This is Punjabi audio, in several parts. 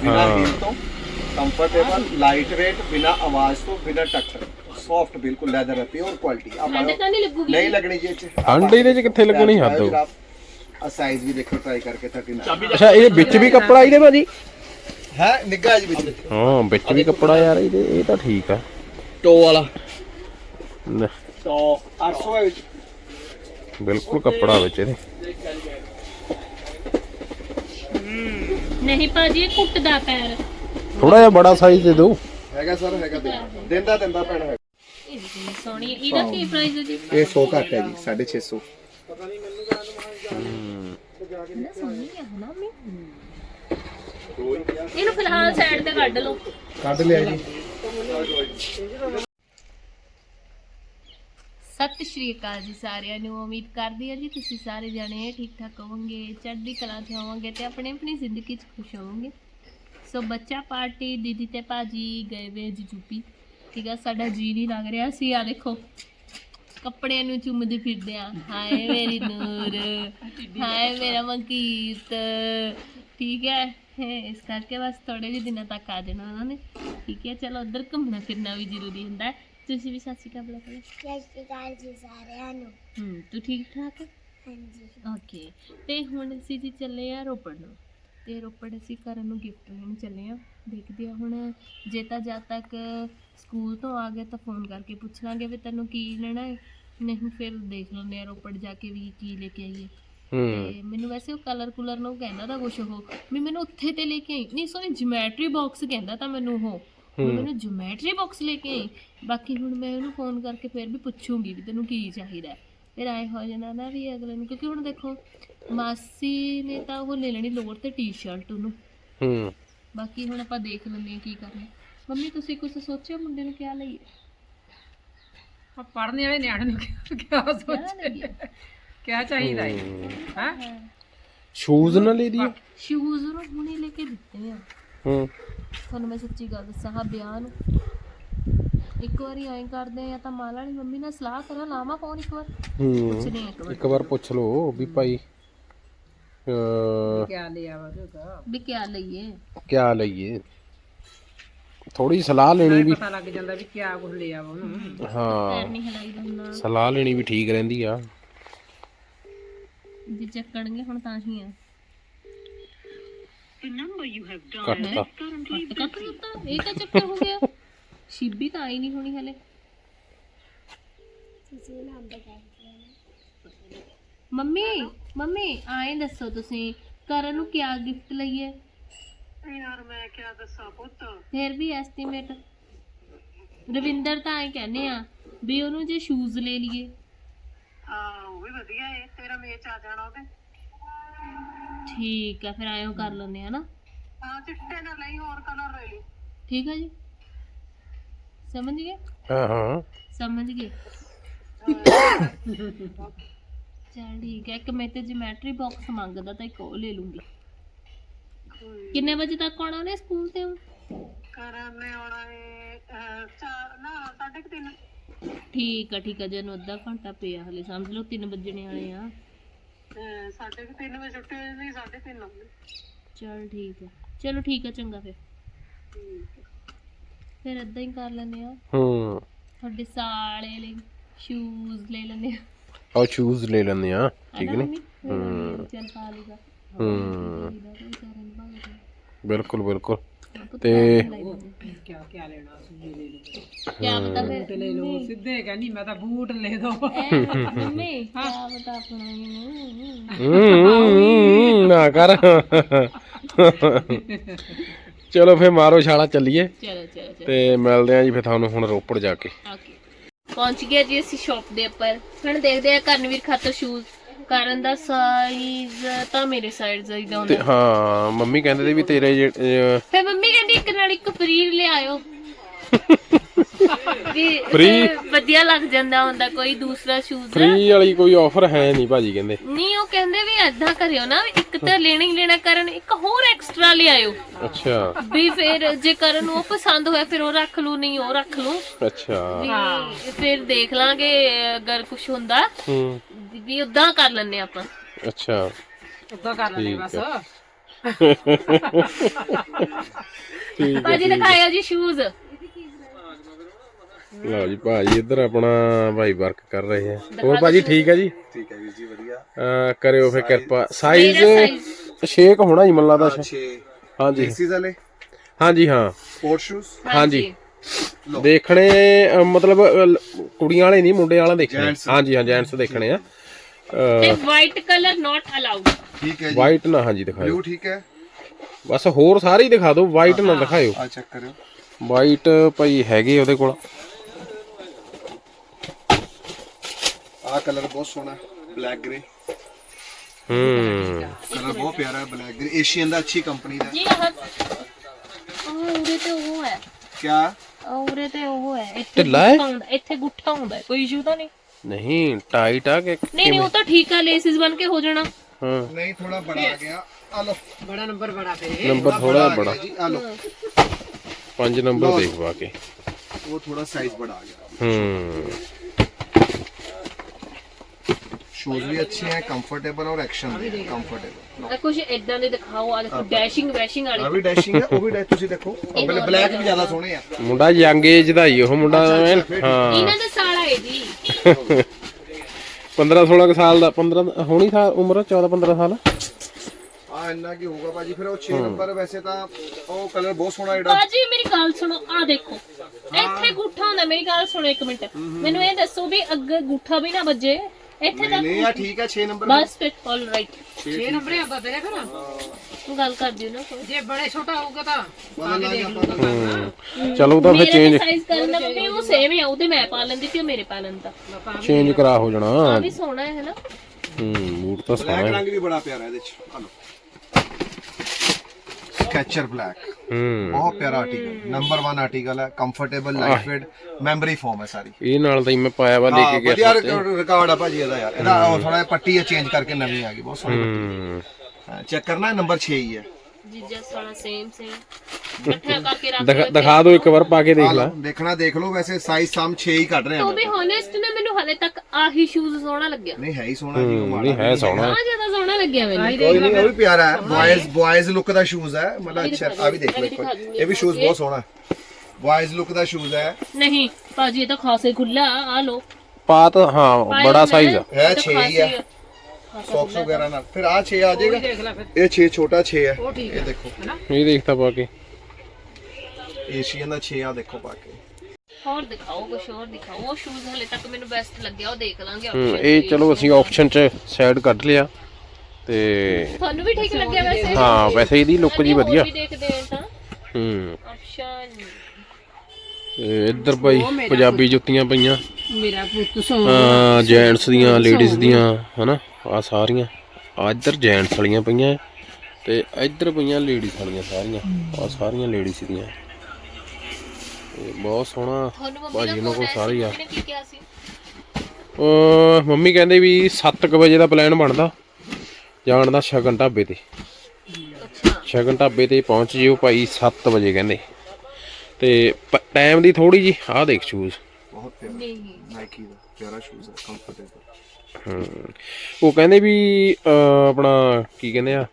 ਬਿਨਾ ਹਾਂ। ਹੀਲ ਤੋਂ ਕੰਫਰਟੇਬਲ ਲਾਈਟ weight ਬਿਨਾ ਆਵਾਜ਼ ਤੋਂ ਬਿਨਾ ਟੱਕਰ ਸੌਫਟ ਬਿਲਕੁਲ ਲੈਦਰ ਹੈ ਪਿਓਰ ਕੁਆਲਿਟੀ ਆ ਠੰਡ ਤਾਂ ਨਹੀਂ ਲੱਗੂਗੀ ਨਹੀਂ ਲੱਗਣੀ ਜੀ ਇਹ ਚ। ਠੰਡ ਇਹਦੇ ਚ ਕਿੱਥੇ ਲੱਗਣੀ ਹੱਦ ਹੋ? ਆ ਸਾਈਜ਼ ਵੀ ਦੇਖੋ ਟਰਾਈ ਕਰਕੇ 39 ਅੱਛਾ ਇਹ ਵਿੱਚ ਵੀ ਕੱਪੜਾ ਇਹਦੇ ਭਾਜੀ? ਹੈ ਨਿੱਗਾ ਜੀ ਵਿੱਚ। ਹਾਂ ਵਿੱਚ ਵੀ ਕੱਪੜਾ ਯਾਰ ਇਹਦੇ ਇਹ ਤਾਂ ਠੀਕ ਆ। ਟੋ ਵਾਲਾ। ਲੈ, ਟੋ 800 ਹੈ ਵਿੱਚ। ਬਿਲਕੁਲ ਕੱਪੜਾ ਵਿੱਚ ਇਹਦੇ। ਨਹੀਂ ਭਾਜੀ ਇਹ ਕੁੱਟਦਾ ਪੈਰ। ਥੋੜਾ ਜਿਹਾ ਬੜਾ ਸਾਈਜ਼ ਦੇ ਦਿਓ। ਹੈਗਾ ਸਰ ਹੈਗਾ ਦੇ ਦਿੰਦਾ ਦਿੰਦਾ ਪੈਣਾ ਹੈ ਕਿੰਨੀ ਸੋਹਣੀ ਹੈ। ਇਹਦਾ ਕੀ ਪ੍ਰਾਈਸ ਹੈ ਜੀ? ਇਹ 100 ਘੱਟ ਹੈ ਜੀ 650 ਨਾ ਸੋਹਣੀ ਹੈ ਹਨਾ ਮੈਂ ਇਹਨੂੰ ਫਿਲਹਾਲ ਸਾਈਡ ਤੇ ਕੱਢ ਲਓ। ਕੱਢ ਲਿਆ ਜੀ। ਸਤਿ ਸ਼੍ਰੀ ਅਕਾਲ ਜੀ ਸਾਰਿਆਂ ਨੂੰ। ਉਮੀਦ ਕਰਦੀ ਹਾਂ ਜੀ ਤੁਸੀਂ ਸਾਰੇ ਜਾਣੇ ਠੀਕ ਠਾਕ ਹੋਵੋਗੇ, ਚੜ੍ਹਦੀ ਕਲਾ 'ਚ ਹੋਵੋਗੇ ਤੇ ਆਪਣੀ ਆਪਣੀ ਜ਼ਿੰਦਗੀ 'ਚ ਖੁਸ਼ ਹੋਵੋਗੇ। ਸੋ ਬੱਚਾ ਪਾਰਟੀ, ਦੀਦੀ ਤੇ ਭਾਜੀ ਗਏ ਵੇ ਜੀ ਯੂਪੀ ਠੀਕ ਆ, ਸਾਡਾ ਜੀ ਨਹੀਂ ਲੱਗ ਰਿਹਾ ਸੀ। ਆ ਦੇਖੋ, ਕੱਪੜਿਆਂ ਨੂੰ ਚੁੰਮਦੇ ਫਿਰਦੇ ਆ। ਹਾਏ ਮੇਰੀ ਨੂਰ, ਹਾਏ ਮੇਰਾ ਮਨਕੀਰਤ। ਠੀਕ ਹੈ ਇਸ ਕਰਕੇ ਬਸ ਥੋੜੇ ਜਿਹੇ ਦਿਨਾਂ ਤੱਕ ਆ ਜਾਣਾ ਉਹਨਾਂ ਨੇ। ਠੀਕ ਹੈ, ਚਲੋ ਉਧਰ ਘੁੰਮਣਾ ਫਿਰਨਾ ਵੀ ਜ਼ਰੂਰੀ ਹੁੰਦਾ ਤੁਸੀਂ ਵੀ ਸਤਿ ਸ਼੍ਰੀ ਅਕਾਲ ਬੁਲਾ ਕਰੋ। ਸਤਿ ਸ਼੍ਰੀ ਅਕਾਲ ਜੀ ਸਾਰਿਆਂ ਨੂੰ। ਹੂੰ ਤੂੰ ਠੀਕ ਠਾਕ ਹਾਂਜੀ। ਓਕੇ ਤੇ ਹੁਣ ਅਸੀਂ ਜੀ ਚੱਲੇ ਆ ਰੋਪੜ ਨੂੰ। ਤੇ ਰੋਪੜ ਅਸੀਂ ਕਰਨ ਨੂੰ ਗਿਫਟ ਲੈਣ ਚੱਲੇ ਆ। ਦੇਖਦੇ ਆ ਹੁਣ ਜੇ ਤਾਂ ਜਦ ਤੱਕ ਸਕੂਲ ਤੋਂ ਆ ਗਏ ਤਾਂ ਫੋਨ ਕਰਕੇ ਪੁੱਛ ਲਾਂਗੇ ਵੀ ਤੈਨੂੰ ਕੀ ਲੈਣਾ ਹੈ। ਨਹੀਂ ਫਿਰ ਦੇਖ ਲੈਂਦੇ ਆ ਰੋਪੜ ਜਾ ਕੇ ਵੀ ਕੀ ਲੈ ਕੇ ਆਈਏ। ਹੂੰ। ਤੇ ਮੈਨੂੰ ਵੈਸੇ ਉਹ ਕਲਰ ਕੁਲਰ ਨੂੰ ਕਹਿੰਦਾ ਤਾਂ ਕੁਛ ਉਹ। ਵੀ ਮੈਨੂੰ ਉੱਥੇ ਤੇ ਲੈ ਕੇ ਆਈ। ਨਹੀਂ ਸੋਰੀ ਜਿਓਮੈਟਰੀ ਬਾਕਸ ਕਹਿੰਦਾ ਤਾਂ ਮੈਨੂੰ ਉਹ। ਵੀ ਮੈਨੂੰ ਜਿਓਮੈਟਰੀ ਬਾਕਸ ਲੈ ਕੇ ਆਈ। ਬਾਕੀ ਹੁਣ ਮੈਂ ਉਹਨੂੰ ਫੋਨ ਕਰਕੇ ਫਿਰ ਵੀ ਪੁੱਛੂੰਗੀ ਵੀ ਤੈਨੂੰ ਕੀ ਚਾਹੀਦਾ ਹੈ। ਫਿਰ ਆਏ ਹੋ ਜਾਣਾ ਨਾ ਵੀ ਅਗਲੇ ਨੂੰ ਕਿਉਂਕਿ ਹੁਣ ਦੇਖੋ ਮਾਸੀ ਨੇ ਤਾਂ ਉਹ ਲੈ ਲੈਣੀ ਲੋਅਰ ਤੇ ਟੀ-ਸ਼ਰਟ ਉਹਨੂੰ। ਹੂੰ। ਬਾਕੀ ਹੁਣ ਆਪਾਂ ਦੇਖ ਲੈਂਦੇ ਹਾਂ ਕੀ ਕਰਨਾ ਮੰਮੀ ਤੁਸੀਂ ਕੁਝ ਸੋਚਿਆ ਮੁੰਡੇ ਨੂੰ ਕਿਆ ਲਈਏ ਪੜ੍ਹਨੇ ਵਾਲੇ ਨਿਆਣੇ ਨੂੰ ਕਿਆ ਕਿਆ ਕਿਆ ਸੋਚ ਲਈਏ ਕਿਆ ਚਾਹੀਦਾ ਹੈ? ਹਾਂ। ਸ਼ੂਜ਼ ਨਾ ਲੈ ਦੀ ਸ਼ੂਜ਼ ਨੂੰ ਹੁਣੇ ਲੈ ਕੇ ਦਿੱਤੇ ਆ। ਹੂੰ। ਤੁਹਾਨੂੰ ਮੈਂ ਸੱਚੀ ਗੱਲ ਦੱਸਾਂ ਹਾਂ ਵਿਆਹ ਨੂੰ ਇੱਕ ਵਾਰੀ ਐਂ ਕਰਦੇ ਆ ਜਾਂ ਤਾਂ ਮਾਲਾ ਵਾਲੀ ਮੰਮੀ ਨਾਲ ਸਲਾਹ ਕਰਾਂ ਲਾਵਾਂ ਫੋਨ ਇੱਕ ਵਾਰ? ਹੂੰ ਪੁੱਛਦੇ ਆ ਇੱਕ ਵਾਰ। ਇੱਕ ਵਾਰ ਪੁੱਛ ਲਓ ਵੀ ਭਾਈ ਅ ਕਿਆ ਲਿਆ ਵਾ ਉਹਦਾ ਵੀ ਕਿਆ ਲਈਏ? ਕਿਆ ਲਈਏ? ਥੋੜੀ ਸਲਾਹ ਲੈਣੀ ਵੀ ਪਤਾ ਲੱਗ ਜਾਂਦਾ ਵੀ ਕਿਆ ਕੁਝ ਲਿਆ ਵਾ ਉਹਨੂੰ ਹਾਂ। ਪੈਰ ਨਹੀਂ ਹਿਲਾਈ ਦੰਨਾ ਸਲਾਹ ਲੈਣੀ ਵੀ ਠੀਕ ਰਹਿੰਦੀ ਆ। ਜੇ ਚੱਕਣਗੇ ਹੁਣ ਤਾਂ ਹੀ ਆ। ਕੱਟਤਾ ਕੱਟ ਦਿੱਤਾ ਇਹ ਤਾਂ ਚੱਕਰ ਹੋ ਗਿਆ। ਸ਼ਿੱਬੀ ਤਾਂ ਆਈ ਨਹੀਂ ਹੋਣੀ ਹਲੇ। ਤੁਸੀਂ ਮੰਮੀ ਮੰਮੀ ਆਏ ਦੱਸੋ ਤੁਸੀਂ। ਕਰਨ ਨੂੰ ਕਿਆ ਗਿਫਟ ਲਈਏ? ਯਾਰ ਮੈਂ ਕਿਆ ਦੱਸਾਂ ਪੁੱਤ। ਫਿਰ ਵੀ ਐਸਟੀਮੇਟ ਰਵਿੰਦਰ ਤਾਂ ਐ ਕਹਿੰਦੇ ਆ ਵੀ ਉਹਨੂੰ ਜੇ ਸ਼ੂਜ਼ ਲੈ ਲਈਏ। ਹਾਂ ਉਹ ਵੀ ਵਧੀਆ ਹੈ ਤੇਰਾ ਮੇਚ ਆ ਜਾਣਾ ਉਹਦੇ। ਠੀਕ ਆ ਫਿਰ ਆਇਓ ਕਰ ਲੈਂਦੇ ਆ ਨਾ। ਹਾਂ ਚਿੱਟੇ ਨਾਲ ਲਈ ਹੋਰ ਕਲਰ ਲੈ ਲਈ। ਠੀਕ ਆ ਜੀ। ਸਮਝ ਗਏ? ਹਾਂ ਹਾਂ। ਸਮਝ ਗਏ? ਚਲ ਠੀਕ ਹੈ ਇੱਕ ਮੈਂ ਤੇ ਜਿਓਮੈਟਰੀ ਬਾਕਸ ਮੰਗਦਾ ਤਾਂ ਇੱਕ ਉਹ ਲੈ ਲੂੰਗੀ। ਕਿੰਨੇ ਵਜੇ ਤੱਕ ਆਉਣਾ ਉਹਨੇ ਸਕੂਲ ਤੇ? ਕਰਨ ਨੇ ਆਉਣਾ ਹੈ ਚਾਰ ਨਾ ਸਾਢੇ ਕੁ ਤਿੰਨ। ਠੀਕ ਆ ਠੀਕ ਆ ਜਨੂੰ ਅੱਧਾ ਘੰਟਾ ਪਿਆ ਹਲੇ ਸਮਝ ਲਓ 3 ਵਜਣੇ ਵਾਲੇ ਆ। ਸਾਢੇ ਕੁ ਤਿੰਨ ਵਜੇ ਛੁੱਟੀ ਹੋ ਜਾਂਦੀ ਸਾਢੇ ਤਿੰਨ ਆਉਂਦੇ। ਚਲ ਠੀਕ ਆ ਚਲੋ ਠੀਕ ਆ ਚੰਗਾ ਫਿਰ। ਫਿਰ ਏਦਾਂ ਹੀ ਕਰ ਲੈਂਦੇ ਆ ਹੂੰ। ਤੁਹਾਡੇ ਸਾਲੇ ਲਈ ਸ਼ੂਜ਼ ਲੈ ਲੈਂਦੇ ਆ ਉਹ ਸ਼ੂਜ਼ ਲੈ ਲੈਂਦੇ ਆ ਠੀਕ ਨੇ ਮੰਮੀ? ਚਲ ਪਾ ਲੇਗਾ ਹੂੰ। ਬਿਲਕੁਲ ਬਿਲਕੁਲ। ਤੇ ਕਿਆ ਕਿਆ ਲੈਣਾ ਸੀ ਲੈ ਲਓ ਕਿਆ ਪਤਾ ਫਿਰ ਲੈ ਲਓ ਸਿੱਧੇ ਕਹਿੰਦੀ ਮੈਂ ਤਾਂ ਬੂਟ ਲੈ ਦੋ। ਮੰਮੀ ਕਿਆ ਪਤਾ ਆਪਣਾ ਹੂੰ, ਨਾ ਕਰ। ਚਲੋ ਫੇ ਮਾਰੋ ਛਾਲਾ ਚੱਲੀਏ। ਚਲੋ ਚਲੋ ਚਲੋ। ਤੇ ਮਿਲਦੇ ਆ ਜੀ ਫੇ ਤੁਹਾਨੂੰ ਹੁਣ ਰੋਪੜ ਜਾ ਕੇ। ਓਕੇ। ਪਹੁੰਚ ਗਿਆ ਜੀ ਅਸੀਂ ਸ਼ਾਪ ਦੇ ਉੱਪਰ। ਹੁਣ ਦੇਖਦੇ ਆ ਕਰਨਵੀਰ ਖਾਤਰ ਸ਼ੂਜ਼ ਕਰਨ ਦਾ ਸਾਈਜ਼ ਤਾਂ ਮੇਰੇ ਸਾਈਜ਼ ਦਾ ਤੇ ਹੁੰਦਾ। ਹਾਂ ਮੰਮੀ ਕਹਿੰਦੇ ਤੇ ਵੀ ਤੇਰੇ ਜਿਹੜੇ ਫੇ ਮੰਮੀ ਕਹਿੰਦੀ ਇੱਕ ਨਾਲ ਇੱਕ ਫ੍ਰੀ ਲਿਆਇਓ। ਵੀ Free? ਵਧੀਆ ਲੱਗ ਜਾਂਦਾ ਹੁੰਦਾ ਕੋਈ ਦੂਸਰਾ ਸ਼ੂਜ਼ ਫ੍ਰੀ ਵਾਲੀ ਕੋਈ ਆਫਰ ਹੈ ਨਹੀਂ ਭਾਜੀ ਕਹਿੰਦੇ। ਨਹੀਂ ਉਹ ਕਹਿੰਦੇ ਵੀ ਏਦਾਂ ਕਰਿਓ ਨਾ ਵੀ ਇੱਕ ਤਾਂ ਲੈਣਾ ਹੀ ਲੈਣਾ ਕਰਨ ਇੱਕ ਹੋਰ ਐਕਸਟਰਾ ਲਿਆਇਓ। ਅੱਛਾ। ਵੀ ਫਿਰ ਜੇ ਕਰਨ ਨੂੰ ਉਹ ਪਸੰਦ ਹੋਇਆ ਫਿਰ ਉਹ ਰੱਖ ਲੂ ਨਹੀਂ ਉਹ ਰੱਖ ਲੂ ਅੱਛਾ। ਵੀ ਫਿਰ ਦੇਖ ਲਾਂਗੇ ਅਗਰ ਕੁਝ ਹੁੰਦਾ। ਹੂੰ। ਵੀ ਉਦਾਂ ਕਰ ਲੈਣੇ ਆਪਾਂ। ਅੱਛਾ। ਉਦਾਂ ਕਰ ਲੈਣੇ ਠੀਕ ਬਸ। ਹੈ। ਠੀਕ ਭਾਜੀ ਦਿਖਾਇਓ ਜੀ ਸ਼ੂਜ਼ ਲਓ ਜੀ ਭਾਜੀ ਇੱਧਰ ਆਪਣਾ ਭਾਈ ਵਰਕ ਕਰ ਰਹੇ ਆ। ਹੋਰ ਭਾਜੀ ਠੀਕ ਹੈ ਜੀ? ਠੀਕ ਹੈ ਵੀਰ ਜੀ ਵਧੀਆ। ਕਰਿਓ ਫੇ ਕਿਰਪਾ। ਸਾਈਜ਼ ਮੇਰਾ size 6 ਕ ਹੋਣਾ ਜੀ ਮੈਨੂੰ ਲੱਗਦਾ ਛੇ। 6 ਹਾਂਜੀ। ਲੇਸੀਜ਼ ਵਾਲੇ? ਹਾਂਜੀ ਹਾਂ। ਸਪੋਰਟ ਸ਼ੂਜ਼ ਹਾਂਜੀ। ਦੇਖਣੇ ਮਤਲਬ ਕੁੜੀਆਂ ਵਾਲੇ ਨਹੀਂ ਮੁੰਡੇ ਵਾਲਾ ਦੇਖਣੇ। ਹਾਂਜੀ ਹਾਂ ਜੈਂਟਸ ਦੇਖਣੇ ਆ। ਤੇ ਵਾਈਟ ਕਲਰ ਨਾਟ ਅਲਾਉਡ ਠੀਕ ਹੈ ਜੀ। ਵਾਈਟ ਨਾ ਹਾਂਜੀ ਦਿਖਾਓ। ਬਲੂ ਠੀਕ ਹੈ? ਬਸ ਹੋਰ ਸਾਰੇ ਹੀ ਦਿਖਾ ਦਿਓ ਵਾਈਟ ਨਾ ਦਿਖਾਇਓ ਆ ਚੈੱਕ ਕਰਿਓ। ਵਾਈਟ ਭਾਈ ਹੈਗੇ ਉਹਦੇ ਕੋਲ। ਆ ਕਲਰ ਬਹੁਤ ਸੋਹਣਾ ਬਲੈਕ ਗ੍ਰੇ। ਹੂੰ। ਕਲਰ ਬਹੁਤ ਪਿਆਰਾ ਹੈ ਬਲੈਕ ਗ੍ਰੇ ਏਸ਼ੀਅਨ ਦਾ ਅੱਛੀ ਕੰਪਨੀ ਦਾ। ਜੀ ਆਹ ਆਹ ਉਰੇ ਤੇ ਉਹ ਹੈ। ਕਿਆ? ਆਹ ਉਰੇ ਤੇ ਉਹ ਹੈ ਇੱਥੇ ਢਿੱਲਾ ਹੈ? ਗੁੱਠਾ ਹੁੰਦਾ ਇੱਥੇ ਗੁੱਠਾ ਹੁੰਦਾ ਹੈ, ਕੋਈ ਇਸ਼ੂ ਤਾਂ ਨਹੀਂ? ਨਹੀਂ ਟਾਈਟ ਆ ਕਿ ਨਹੀਂ ਨਹੀਂ ਉਹ ਤਾਂ ਠੀਕ ਆ ਲੇਸਿਸ ਬਣ ਕੇ ਹੋ ਜਾਣਾ। ਹਾਂ। ਨਹੀਂ ਥੋੜਾ ਬੜਾ ਆ ਗਿਆ। ਆ ਲੋ ਬੜਾ ਨੰਬਰ ਬੜਾ ਪਏ ਨੰਬਰ ਥੋੜਾ ਬੜਾ ਜੀ ਆ ਲੋ 5 ਨੰਬਰ ਦੇਖ ਪਾ ਕੇ। ਉਹ ਥੋੜਾ ਸਾਈਜ਼ ਬੜਾ ਆ ਗਿਆ। ਹੂੰ। शूज भी अच्छे हैं कंफर्टेबल और एक्शन भी है कंफर्टेबल ਆ ਕੁਝ ਇਦਾਂ ਦੇ ਦਿਖਾਓ ਆ ਦੇਖੋ ਡੈਸ਼ਿੰਗ ਵੈਸ਼ਿੰਗ ਵਾਲੇ ਆ ਵੀ ਡੈਸ਼ਿੰਗ ਹੈ ਉਹ ਵੀ ਡੈ ਤੁਸੀਂ ਦੇਖੋ ਬਲੈਕ ਵੀ ਜ਼ਿਆਦਾ ਸੋਹਣੇ ਆ ਮੁੰਡਾ ਯੰਗ ਏਜ ਦਾ ਹੀ ਉਹ ਮੁੰਡਾ ਐਨ, ਹਾਂ ਇਹਨਾਂ ਦਾ ਸਾਲਾ ਹੈ ਜੀ 15 16 ਕੁ ਸਾਲ ਦਾ 15 ਹੋਣੀ ਸਾਲ ਉਮਰ 14 15 ਸਾਲ ਆ ਇੰਨਾ ਕੀ ਹੋਊਗਾ ਭਾਜੀ ਫਿਰ ਉਹ 6 ਨੰਬਰ ਵੈਸੇ ਤਾਂ ਉਹ ਕਲਰ ਬਹੁਤ ਸੋਹਣਾ ਜਿਹੜਾ ਬਾਜੀ ਮੇਰੀ ਗੱਲ ਸੁਣੋ ਆ ਦੇਖੋ ਇੱਥੇ ਗੁੱਠਾ ਹੁੰਦਾ ਮੇਰੀ ਗੱਲ ਸੁਣੋ ਇੱਕ ਮਿੰਟ ਮੈਨੂੰ ਇਹ ਦੱਸੋ ਵੀ ਅੱਗੇ ਗੁੱਠਾ ਵੀ ਨਾ ਵੱਜੇ ਇੱਥੇ ਨਹੀਂ ਨਹੀਂ ਆ ਠੀਕ ਹੈ 6 ਨੰਬਰ ਬਸ ਫਿਰ ਆਲ ਰਾਈਟ 6 ਨੰਬਰ ਹੀ ਆਉਂਦਾ ਤੇਰੇ ਫਿਰ ਤੂੰ ਗੱਲ ਕਰ ਦਿਓ ਨਾ ਕੋਈ ਜੇ ਬੜੇ ਛੋਟਾ ਹੋਊਗਾ ਤਾਂ ਚਲੋ ਤਾਂ ਫਿਰ ਚੇਂਜ ਸਾਈਜ਼ ਕਰਨਾ ਮੰਮੀ ਉਹ ਸੇਮ ਹੀ ਆ ਉਹਦੇ ਮੈਂ ਪਾ ਲੈਂਦੀ ਤੇ ਉਹ ਮੇਰੇ ਪਾ ਲੈਂਦਾ। ਚੇਂਜ ਕਰਾ ਹੋ ਜਾਣਾ। ਆ ਵੀ ਸੋਹਣਾ ਹੈ ਨਾ ਹੂੰ ਬੂਟ ਤਾਂ ਸੋਹਣਾ ਬਲੈਕ ਹੈ। ਰੰਗ ਵੀ ਬੜਾ ਪਿਆਰਾ ਇਹਦੇ ਚ। ਆ ਲੋ ਸਕੈਚਰ ਬਲੈਕ ਹੂੰ। ਬਹੁਤ ਪਿਆਰਾ ਆਰਟੀਕਲ ਨੰਬਰ 1 ਆਰਟੀਕਲ ਹੈ ਕੰਫਰਟੇਬਲ ਲਾਈਟਵੇਟ ਮੈਮਰੀ ਫੋਮ ਹੈ ਸਾਰੀ। ਇਹ ਨਾਲ ਤਾਂ ਹੀ ਮੈਂ ਪਾਇਆ ਵਾ ਲੈ ਕੇ ਗਿਆ ਵਧੀਆ ਰਿਕਾਰਡ ਆ ਭਾਜੀ ਇਹਦਾ ਯਾਰ। ਇਹਦਾ ਥੋੜਾ ਪੱਟੀ ਚੇਂਜ ਕਰਕੇ ਨਵੀਂ ਆ ਗਈ ਬਹੁਤ ਸੋਹਣੀ ਹੂੰ। ਚੈੱਕ ਕਰਨਾ ਨੰਬਰ 6 ਹੀ ਹੈ। ਜੀਜਾ ਸਾਲਾ ਸੇਮ ਸੇਮ ਦਿਖਾ- ਦਿਖਾ ਇੱਕ ਵਾਰ ਪਾ ਕੇ ਦੇਖ ਲਾ। ਦੇਖਣਾ ਦੇਖ ਲਓ ਵੈਸੇ ਸਾਈਜ਼ ਸਾਮ 6 ਹੀ ਕੱਢ ਰਿਹਾ ਤੂੰ ਵੀ ਹੋਨੈਸਟ ਨਾ ਮੈਨੂੰ ਹਲੇ ਤੱਕ ਆਹੀ ਸ਼ੂਜ਼ ਸੋਹਣਾ ਲੱਗਿਆ। ਨਹੀਂ ਹੈ ਹੀ ਸੋਹਣਾ ਜੀ ਉਹ ਨਹੀਂ ਹੈ ਸੋਹਣਾ। ਆ ਜ਼ਿਆਦਾ ਸੋਹਣਾ ਲੱਗਿਆ ਮੈਨੂੰ। ਕੋਈ ਨਹੀਂ ਉਹ ਵੀ ਪਿਆਰਾ ਹੈ। ਬॉयਜ਼ ਬॉयਜ਼ ਲੁੱਕ ਦਾ ਸ਼ੂਜ਼ ਹੈ। ਮਤਲਬ ਅੱਛਾ ਆ ਵੀ ਦੇਖ ਲਓ ਇੱਕ ਇਹ ਵੀ ਸ਼ੂਜ਼ ਬਹੁਤ ਸੋਹਣਾ ਬॉयਜ਼ ਲੁੱਕ ਦਾ ਸ਼ੂਜ਼ ਹੈ। ਨਹੀਂ ਭਾਜੀ ਇਹ ਤਾਂ ਖਾਸੇ ਖੁੱਲਾ ਆ ਲੋ ਪਾ ਹਾਂ ਬੜਾ ਸਾਈਜ਼ ਹੈ 6 ਹੀ ਹੈ ਸੌਕਸ ਵਗੈਰਾ ਨਾਲ। ਫਿਰ ਆ 6 ਆ ਜਾਏਗਾ। ਦੇਖ ਲੈ ਫਿਰ। ਇਹ 6 ਛੋਟਾ 6 ਹੈ ਉਹ ਠੀਕ ਇਹ ਹੈ ਦੇਖੋ। ਇਹ ਦੇਖਤਾ ਪਾ ਕੇ। ਏਸ਼ੀਅਨ ਦਾ 6 ਆ ਦੇਖੋ ਪਾ ਕੇ। ਹੋਰ ਦਿਖਾਓ ਕੁਛ ਹੋਰ ਦਿਖਾਓ। ਉਹ ਸ਼ੂਜ਼ ਹਲੇ ਤੱਕ ਮੈਨੂੰ ਬੈਸਟ ਲੱਗਿਆ ਉਹ ਦੇਖ ਲਾਂਗੇ ਹੂੰ option ਇਹ। ਚਲੋ ਅਸੀਂ ਆਪਸ਼ਨ ਚ ਸਾਈਡ ਕੱਢ ਲਿਆ। ਤੇ ਤੁਹਾਨੂੰ ਵੀ ਠੀਕ ਲੱਗਿਆ ਵੈਸੇ? ਹਾਂ ਵੈਸੇ ਇਹਦੀ ਲੁੱਕ ਜੀ ਵਧੀਆ। ਵੀ ਦੇਖਦੇ ਹਾਂ ਤਾਂ। ਹੂੰ। ਆਪਸ਼ਨ ਤੇ ਇੱਧਰ ਭਾਈ ਪੰਜਾਬੀ ਜੁੱਤੀਆਂ ਪਈਆਂ। ਮੇਰਾ ਪੁੱਤ ਸੋ ਆ ਜੈਂਟਸ ਦੀਆਂ ਲੇਡੀਜ਼ ਦੀਆਂ ਹਨਾ? ਆ ਸਾਰੀਆਂ। ਆ ਇੱਧਰ ਜੈਂਟਸ ਵਾਲੀਆਂ ਪਈਆਂ ਤੇ ਇੱਧਰ ਪਈਆਂ ਲੇਡੀਜ਼ ਵਾਲੀਆਂ ਸਾਰੀਆਂ। ਆ ਸਾਰੀਆਂ ਲੇਡੀਜ਼ ਦੀਆਂ। ਤੇ ਬਹੁਤ ਸੋਹਣਾ ਭਾਜੀ ਉਹਨਾਂ ਕੋਲ ਸਾਰੇ ਹੀ ਆ। ਆਇਆ ਸੀ ਕੀ ਕਿਹਾ ਸੀ? ਅਹ ਮੰਮੀ ਕਹਿੰਦੇ ਵੀ 7:00 ਵਜੇ ਦਾ ਪਲਾਨ ਬਣਦਾ। ਜਾਣ ਦਾ ਸ਼ਗਨ ਢਾਬੇ ਤੇ। ਅੱਛਾ। ਸ਼ਗਨ ਢਾਬੇ ਤੇ ਪਹੁੰਚ ਜਿਓ ਭਾਈ 7 ਵਜੇ ਕਹਿੰਦੇ। ਤੇ ਟਾਈਮ ਦੀ ਥੋੜੀ ਜੀ ਆਹ ਦੇਖ ਸ਼ੂਜ਼ ਬਹੁਤ ਪਿਆਰਾ ਨਹੀਂ ਨਾਈਕੀ ਦਾ ਪਿਆਰਾ ਸ਼ੂਜ਼ ਹੈ। ਕੰਫਰਟੇਬਲ ਹਮ, ਉਹ ਕਹਿੰਦੇ ਵੀ ਅਹ, ਆਪਣਾ ਕੀ ਕਹਿੰਦੇ ਆ?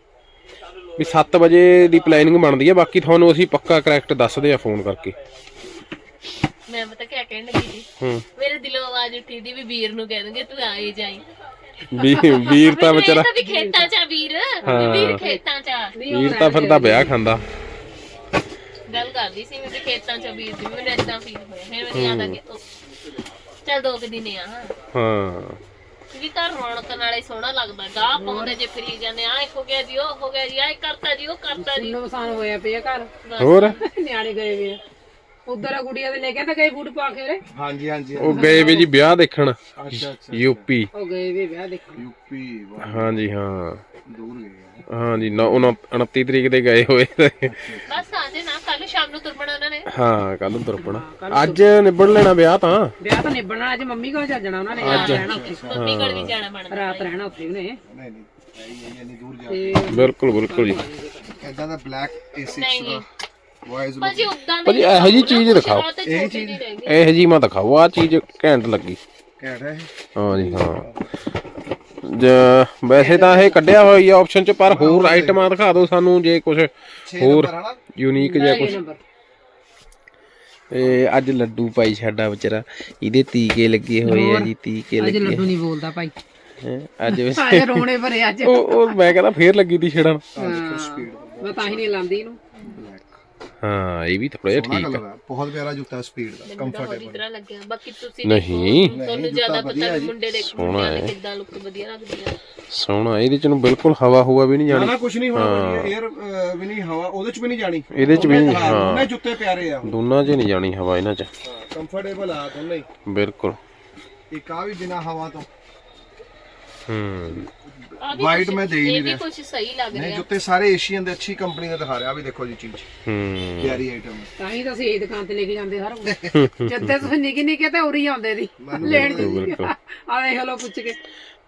ਵੀ 7 ਵਜੇ ਦੀ ਪਲੈਨਿੰਗ ਬਣਦੀ ਆ ਬਾਕੀ ਤੁਹਾਨੂੰ ਅਸੀਂ ਪੱਕਾ ਕਰੈਕਟ ਦੱਸਦੇ ਆ ਫੋਨ ਕਰਕੇ। ਮੈਂ ਪਤਾ ਕਿਆ ਕਹਿਣ ਲੱਗੀ ਸੀ? ਹੂੰ। ਮੇਰੇ ਦਿਲੋਂ ਆਵਾਜ਼ ਉੱਠੀ ਦੀ ਵੀ ਵੀਰ ਨੂੰ ਕਹਿ ਦੂੰਗੇ ਤੂੰ ਆਏ ਜਾਈ। ਵੀ ਵੀਰ ਤਾਂ ਮੈਨੂੰ ਇਹ ਵਿਚਾਰਾ ਤਾਂ ਵੀ ਖੇਤਾਂ ਚ ਆ ਵੀਰ। ਵੀ ਵੀਰ ਖੇਤਾਂ ਚ ਆ। ਵੀਰ ਤਾਂ ਫਿਰ ਤਾਂ ਵਿਆਹ ਖਾਂਦਾ। ਕਰਦੀ ਸੀ ਮੈਂ ਖੇਤਾਂ ਚ ਆ ਵੀਰ ਦੀ ਮੈਨੂੰ ਏਦਾਂ ਫੀਲ ਹੋਇਆ। ਫਿਰ ਮੈਨੂੰ ਯਾਦ ਆ ਗਿਆ ਚੱਲ ਦੋ ਕੁ ਦਿਨ ਆ ਹਾਂ। ਕਿਉਂਕਿ ਘਰ ਰੌਣਕ ਨਾਲੇ ਸੋਹਣਾ ਲੱਗਦਾ ਗਾਹ ਪਾਉਂਦੇ ਜੇ ਫਰੀ ਜਾਂਦੇ ਆ ਹੋ ਗਿਆ ਜੀ ਉਹ ਹੋ ਗਿਆ ਜੀ ਆ ਕਰਤਾ ਜੀ ਉਹ ਕਰਤਾ ਜੀ। ਨੁਕਸਾਨ ਹੋਇਆ ਪਿਆ ਘਰ। ਹੋਰ? ਨਿਆਣੇ ਗਏ ਵੇ ਆ। ਉਧਰ ਆ ਗੁੜੀਆ ਦੇ ਲੈ ਕੇ ਤਾਂ ਗਏ ਬੂਟ ਪਾ ਕੇ ਉਹਰੇ ਹਾਂਜੀ ਹਾਂਜੀ। ਉਹ ਗਏ ਵੀ ਜੀ ਵਿਆਹ ਦੇਖਣ। ਅੱਛਾ ਅੱਛਾ। ਯੂਪੀ। ਉਹ ਗਏ ਵੇ ਵਿਆਹ ਦੇਖਣ। ਯੂਪੀ ਵਾਹ, ਹਾਂਜੀ ਹਾਂ। ਦੂਰ ਗਏ ਆ। ਹਾਂਜੀ ਨਾ 29 ਤਰੀਕ ਦੇ ਗਏ ਹੋਏ ਬਸ ਨਾ ਸ਼ਾਮ ਨੂੰ ਤੁਰਪਣਾ ਉਹਨਾਂ ਨੇ। ਹਾਂ ਕੱਲ ਨੂੰ ਤੁਰਪਣਾ। ਅੱਜ ਨਿਬੜ ਲੈਣਾ ਵਿਆਹ ਤਾਂ। ਵਿਆਹ ਤਾਂ ਨਿਬੜਨਾ ਅੱਜ ਮੰਮੀ ਕੋਲ ਜਾਣਾ ਉਹਨਾਂ ਨੇ ਰਾਤ ਰਹਿਣਾ ਉੱਥੇ। ਮੰਮੀ ਕੋਲ ਵੀ ਜਾਣਾ ਬਣਦਾ ਰਾਤ ਰਹਿਣਾ ਉੱਥੇ ਉਹਨੇ ਨਹੀਂ ਨਹੀਂ ਇਹ ਇਹ ਇੰਨੀ ਦੂਰ ਜਾ। ਤੇ ਬਿਲਕੁਲ ਬਿਲਕੁਲ ਜੀ। ਇਦਾਂ ਦਾ ਬਲੈਕ A6 ਨਹੀਂ। ਦਾ ਵਾਈਜ਼ ਭਾਜੀ ਉਦਾਂ ਭਾਜੀ ਇਹੋ ਚੀਜ਼ ਦਿਖਾਓ। ਇਹ ਚੀਜ਼ ਇਹ ਜੀ ਮੈਂ ਦਿਖਾਓ ਆ ਚੀਜ਼ ਘੈਂਟ ਲੱਗੀ। ਰਿਹਾ ਹੈ ਹਾਂ ਜੀ ਹਾਂ। ਜ- ਵੈਸੇ ਤਾਂ ਇਹ ਕੱਢਿਆ ਹੋਈ ਆ ਆਪਸ਼ਨ ਚ ਪਰ ਹੋਰ ਆਈਟਮਾਂ ਦਿਖਾ ਦਿਓ ਸਾਨੂੰ ਜੇ ਕੁਝ 6 ਹੋਰ ਯੂਨੀਕ ਜਿਹਾ ਕੁਝ ਇਹ ਅੱਜ ਲੱਡੂ ਪਾਈ ਸਾਡਾ ਵਿਚਾਰਾ। ਇਹਦੇ ਟੀਕੇ ਲੱਗੇ ਹੋਏ ਆ ਜੀ ਅੱਜ ਲੱਗੇ ਲੱਡੂ ਨਹੀਂ ਬੋਲਦਾ ਭਾਈ। ਅੱਜ ਅੱਜ ਰੋਣੇ ਭਰੇ ਅੱਜ। ਉਹ ਉਹ ਮੈਂ ਕਹਿੰਦਾ ਫੇਰ ਲੱਗੀ ਤੀ ਛੇੜਨ। ਮੈਂ ਤਾਂ ਹੀ ਨਹੀਂ ਲਾਂਦੀ ਇਹਨੂੰ। ਹਾਂ ਇਹ ਵੀ ਥੋੜਾ ਜਿਹਾ ਸੋਹਣਾ ਠੀਕ ਕਲਰ ਹੈ ਬਹੁਤ ਪਿਆਰਾ ਜੁੱਤਾ ਸਪੀਡ ਦਾ ਕੰਫਰਟੇਬਲ ਤਰ੍ਹਾਂ ਲੱਗਿਆ ਬਾਕੀ ਤੁਸੀਂ ਨਹੀਂ। ਤੁਹਾਨੂੰ ਜ਼ਿਆਦਾ ਪਤਾ ਮੁੰਡੇ ਦੇ ਸੋਹਣਾ ਮੁੰਡਿਆਂ ਹੈ। ਦੇ ਕਿੱਦਾਂ ਲੁੱਕ ਵਧੀਆ ਲੱਗਦੀ ਆ। ਸੋਹਣਾ ਇਹਦੇ ਚ ਨੂੰ ਬਿਲਕੁਲ ਹਵਾ ਹੁਆ ਵੀ ਨਹੀਂ ਨਾ ਜਾਣੀ। ਨਾ ਕੁਝ ਨਹੀਂ ਹੋਣਾ 에ਅਰ ਵੀ ਨਹੀਂ ਹਵਾ ਉਹਦੇ ਚ ਵੀ ਨਹੀਂ ਜਾਣੀ। ਇਹਦੇ ਚ ਵੀ ਨਹੀਂ ਹਾਂ ਹਾਂ। ਦੋਨੇ ਜੁੱਤੇ ਪਿਆਰੇ ਆ। ਦੋਨਾਂ 'ਚ ਨਹੀਂ ਜਾਣੀ ਹਵਾ ਇਹਨਾਂ 'ਚ। ਕੰਫਰਟੇਬਲ ਆ ਦੋਨੇ ਹੀ। ਬਿਲਕੁਲ। ਇੱਕ ਆ ਵੀ ਬਿਨਾ ਹਵਾ ਤੋਂ। ਹੂੰ। ਵੀ ਕੁਛ- ਮੈਂ ਦੇ ਹੀ ਇਹ ਨਹੀਂ ਵੀ ਰਿਹਾ। ਕੁਝ ਸਹੀ ਲੱਗ ਨਹੀਂ ਰਿਹਾ। ਜੁੱਤੇ ਸਾਰੇ ਏਸ਼ੀਅਨ ਦੇ ਅੱਛੀ ਕੰਪਨੀ ਦੇ ਦਿਖਾ ਰਿਹਾ ਆ ਵੀ ਦੇਖੋ ਜੀ ਚੀਜ਼। ਹੂੰ। ਪਿਆਰੀ ਆਈਟਮ। ਤਾਂ ਹੀ ਤਾਂ ਅਸੀਂ ਇਹ ਦੁਕਾਨ ਤੇ ਲੈ ਕੇ ਜਾਂਦੇ ਹਰ ਜਿੱਦੇ ਤੁਸੀਂ ਨਿੱਕੇ ਨਿੱਕੇ ਤੇ ਉਰੀ ਆਉਂਦੇ ਦੀ ਲੈਣ ਜੀ ਬਿਲਕੁਲ। ਆ ਦੇਖ ਲਓ ਪੁੱਛ ਕੇ।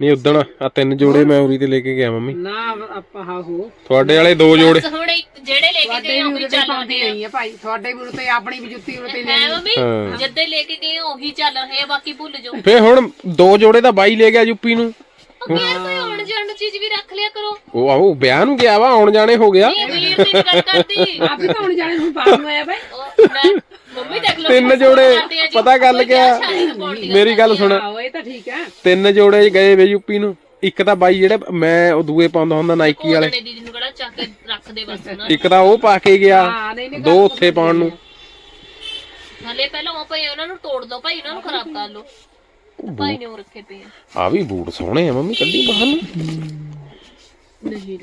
ਨਹੀਂ ਉਦਣ ਆ ਤਿੰਨ ਜੋੜੇ ਮੈਂ ਉਰੀ ਤੇ ਲੈ ਕੇ ਗਿਆ ਮੰਮੀ। ਨਾ ਆਪਾਂ ਹਾਂ ਹੋ ਤੁਹਾਡੇ ਵਾਲੇ ਦੋ ਜੋੜੇ ਬਸ ਹੁਣ ਇੱਕ ਜਿਹੜੇ ਲੈ ਕੇ ਤੁਹਾਡੇ ਗਏ ਵੀ ਉਹੀ ਤੇ ਚੱਲ ਪਾਉਂਦੀ ਰਹੇ ਆ। ਭਾਈ। ਤੁਹਾਡੇ ਵੀ ਉਰੇ ਤੇ ਆਪਣੀ ਵੀ ਜੁੱਤੀ ਉਰੇ ਤੇ ਹੈ ਮੰਮੀ ਹਾਂ। ਜੱਦੇ ਲੈ ਕੇ ਗਏ ਉਹੀ ਚੱਲ ਰਹੇ ਆ ਬਾਕੀ ਭੁੱਲ ਜਾਓ। ਫੇ ਹੁਣ ਦੋ ਜੋੜੇ ਤਾਂ ਬਾਈ ਲੈ ਗਿਆ ਯੂਪੀ ਨੂੰ। ਉਹ ਯਾਰ ਕੋਈ ਆਉਣ ਜਾਣ ਨੂੰ ਚੀਜ਼ ਵੀ ਰੱਖ ਲਿਆ ਕਰੋ। ਉਹ ਆਓ ਵਿਆਹ ਨੂੰ ਗਿਆ ਵਾ ਆਉਣ ਜਾਣੇ ਹੋ ਗਿਆ। ਇਹ ਵੀਰ ਦੀ ਨੀ ਗੱਲ ਕਰਦੀ। ਆਪ ਹੀ ਤਾਂ ਹੁਣ ਜਾਣੇ ਹੁਣ ਪਾਸ ਨੂੰ ਆਇਆ ਭਾਈ। ਉਹ ਮੈਂ ਮੰਮੀ ਦੇਖ ਲਓ ਤਿੰਨ ਜੋੜੇ ਪਤਾ ਗੱਲ ਕਿਆ? ਮੇਰੀ ਗੱਲ ਸੁਣ। ਆਹੋ ਇਹ ਤਾਂ ਠੀਕ ਹੈ ਤਿੰਨ ਜੋੜੇ ਗਏ ਵੇ ਯੂਪੀ ਨੂੰ। ਇੱਕ ਤਾਂ ਬਾਈ ਜਿਹੜੇ ਮੈਂ ਉਹ ਦੂਏ ਪਾਉਂਦਾ ਹੁੰਦਾ ਨਾਈਕੀ ਵਾਲੇ। ਉਹਨੇ ਦੀਦੀ ਨੂੰ ਕਿਹੜਾ ਚੱਕ ਕੇ ਰੱਖਦੇ ਬਸ ਉਹਨਾਂ ਇੱਕ ਤਾਂ ਉਹ ਪਾ ਕੇ ਗਿਆ ਦੋ ਉੱਥੇ ਪਾਉਣ ਨੂੰ। ਹਲੇ ਪਹਿਲਾਂ ਉਹ ਭਾਈ ਉਹਨਾਂ ਨੂੰ ਤੋੜ ਦੋ ਭਾਈ ਉਹਨਾਂ ਨੂੰ ਖਰਾਬ ਕਰ ਲਓ। ਭਾਈ ਨੇ ਉਹ ਰੱਖੇ ਪਏ ਆ। ਆ ਵੀ ਬੂਟ ਸੋਹਣੇ ਆ ਮੰਮੀ ਕੱਢੀ ਬਾਹਰ ਨੂੰ। ਨਹੀਂ